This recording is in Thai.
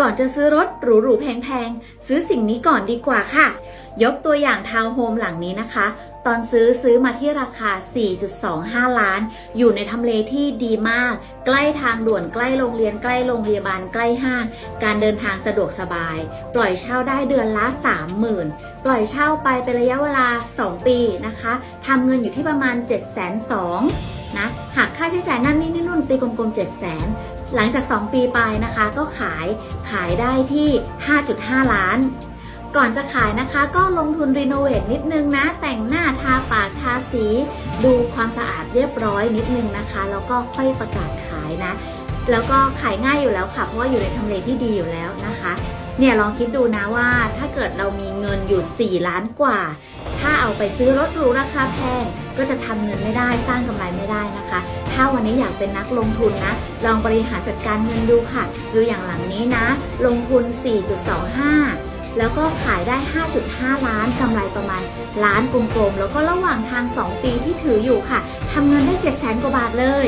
ก่อนจะซื้อรถหรูๆแพงๆ ซื้อสิ่งนี้ก่อนดีกว่าค่ะ ยกตัวอย่างทาวน์โฮมหลังนี้นะคะ ตอนซื้อซื้อมาที่ราคา 4.25 ล้าน อยู่ในทำเลที่ดีมาก ใกล้ทางด่วนใกล้โรงเรียนใกล้โรงพยาบาลใกล้ห้าง การเดินทางสะดวกสบาย ปล่อยเช่าได้เดือนละ 30,000 ปล่อยเช่าไปเป็นระยะเวลา 2 ปีนะคะทำเงินอยู่ที่ประมาณ 7 2 0 0 0 นะหากค่าใช้จ่ายนั่นนี่นี่นู่นตีกลมๆ7 0 0 0 0หลังจาก 2 ปีไปนะคะ ก็ขายขายได้ที่ 5.5 ล้าน ก่อนจะขายนะคะ ก็ลงทุนรีโนเวทนิดนึงนะ แต่งหน้าทาปากทาสี ดูความสะอาดเรียบร้อยนิดนึงนะคะ แล้วก็ค่อยประกาศขายนะ แล้วก็ขายง่ายอยู่แล้วค่ะ เพราะว่าอยู่ในทำเลที่ดีอยู่แล้วนะคะ เนี่ยลองคิดดูนะว่าถ้าเกิดเรามีเงินอยู่ 4 ล้านกว่า ถ้าเอาไปซื้อรถหรูราคาแพงก็จะทำเงินไม่ได้สร้างกำไรไม่ได้นะคะ ถ้าวันนี้อยากเป็นนักลงทุนนะ ลองบริหารจัดการเงินดูค่ะ ดูอย่างหลังนี้นะ ลงทุน 4.25แล้วก็ขายได้ 5.5 ล้านกำไรประมาณล้านกลมๆ แล้วก็ระหว่างทาง 2 ปีที่ถืออยู่ค่ะ ทำเงินได้ 7 0 0 0 0 0 กว่าบาทเลย